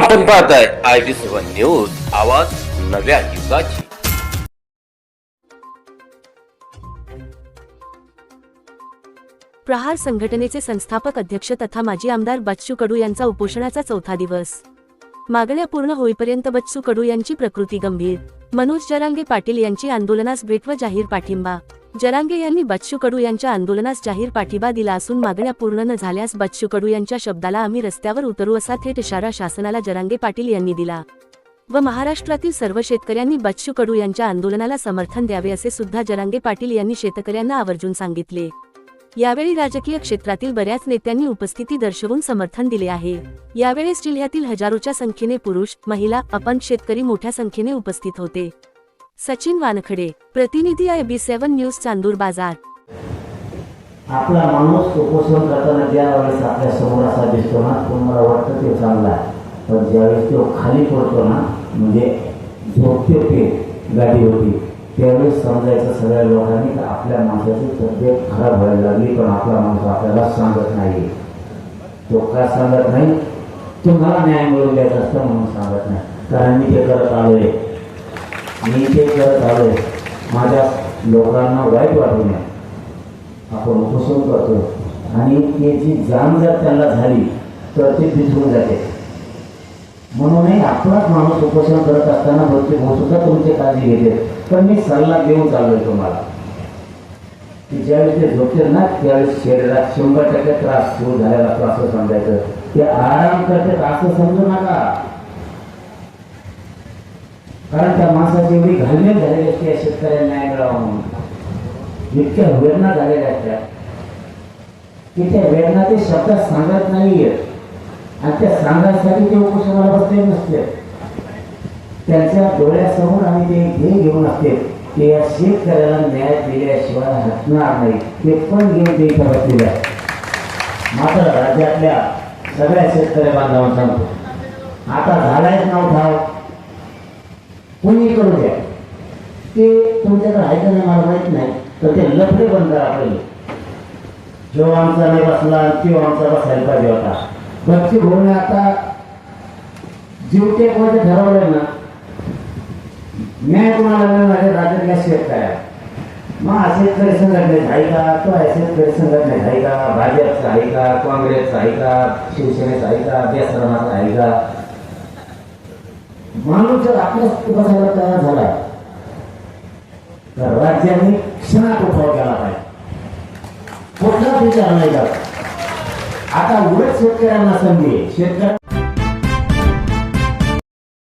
आपण पाहताय I B seven news आवाज नव्या युगाची. प्रहार संघटनेचे संस्थापक अध्यक्ष तथा माजी आमदार बच्चू कडू यांचा उपोषणाचा चौथा दिवस. मागण्या पूर्ण होईपर्यंत बच्चू कडू यांची प्रकृती गंभीर. मनोज जरांगे पाटील यांची आंदोलनास भेट व जाहीर पाठिंबा. जरांगे यांनी बच्चू कडू यांच्या आंदोलनास जाहीर पाठिंबा दिला असून मागण्या पूर्ण न झाल्यास बच्चू कडू यांच्या शब्दाला आम्ही रस्त्यावर उतरू असा थेट इशारा शासनाला जरांगे पाटील यांनी दिला. व महाराष्ट्रातील सर्व शेतकऱ्यांनी बच्चू कडू यांच्या आंदोलनाला समर्थन द्यावे असे सुद्धा जरांगे पाटील यांनी शेतकऱ्यांना आवर्जून सांगितले. यावेळी राजकीय क्षेत्रातील बऱ्याच नेत्यांनी उपस्थिती दर्शवून समर्थन दिले आहे. यावेळेस जिल्ह्यातील हजारोच्या संख्येने पुरुष महिला अपंग शेतकरी मोठ्या संख्येने उपस्थित होते. सचिन वानखडे प्रतिनिधी I B seven news Chandur Bazar. आपला माणूस उपोषण करताना ज्या वेळेस आपल्यासमोर असा दिसतो ना तो मला वाटतं ते चांगला आहे. पण ज्यावेळेस तो खाली पडतो ना म्हणजे झोपते ते गाडी होती त्यावेळेस समजायचं सगळ्या लोकांनी की आपल्या माणसाची तब्येत खराब व्हायला लागली पण आपला माणूस आपल्याला सांगत नाही तो का सांगत नाही? तुम्हाला न्याय मिळवून द्यायचा असतं म्हणून सांगत नाही. कारण मी ते करत आलोय. मी ते करत आलोय माझ्या लोकांना वाईट वाटू नये. आपण उपोषण करतो आणि त्याची जाण जर त्यांना झाली तर ते बिथरून जाते. म्हणूनही आपलाच माणूस उपोषण करत असताना बहुतेक सुद्धा तुमची काळजी घेते. पण मी सल्ला घेऊन चाललोय तुम्हाला. की ज्यावेळेस ते झोपते ना त्यावेळेस शरीरात शंभर टक्के त्रास सुरू झालेला असतो असं समजायचं ते आराम करते असं समजू नका. कारण त्या माणसाची एवढी घालमेल झालेली असते या शेतकऱ्यांना न्याय मिळावा म्हणून. इतक्या वेदना झालेल्या असतात की त्या वेदना ते शब्दात सांगत नाहीये. आणि त्या सांगण्यासाठी ते उपोषणाला बसले नसते. त्यांच्या डोळ्यासमोर आम्ही ते हे घेऊन असते. की या शेतकऱ्याला न्याय दिल्याशिवाय हटणार नाही. ते पण घेऊन ते इथं बसलेले आहे मात्र राज्यातल्या सगळ्या शेतकरी बांधवांना सांगतो. आता झालायच नाव ठाव कोणी करू द्या ते तुमच्याकडे आहे का नाही मला माहीत नाही. तर ते लफडे बंद आपले जो आमचा नाही बसला तो आमचा बसायला पाहिजे होता. बच्ची भाऊने आता जीवते कोणते ठरवलंय ना? न्याय कोणाला मिळणार आहे शेत काय मग हा तरी संघटनेत आहे का? तो आहे तरी संघटनेत आहे का? भाजपचा आहे का? काँग्रेसचा आहे का? शिवसेनेचा आहे का? देशरमाचा आहे का? माणूस जर आपल्याच बसायला तयार झाला तर राज्याने क्षणात उठाव केला पाहिजे. कुठलाच विचार नाही करत. आता उलट शेतकऱ्यांना संधी शेतकऱ्या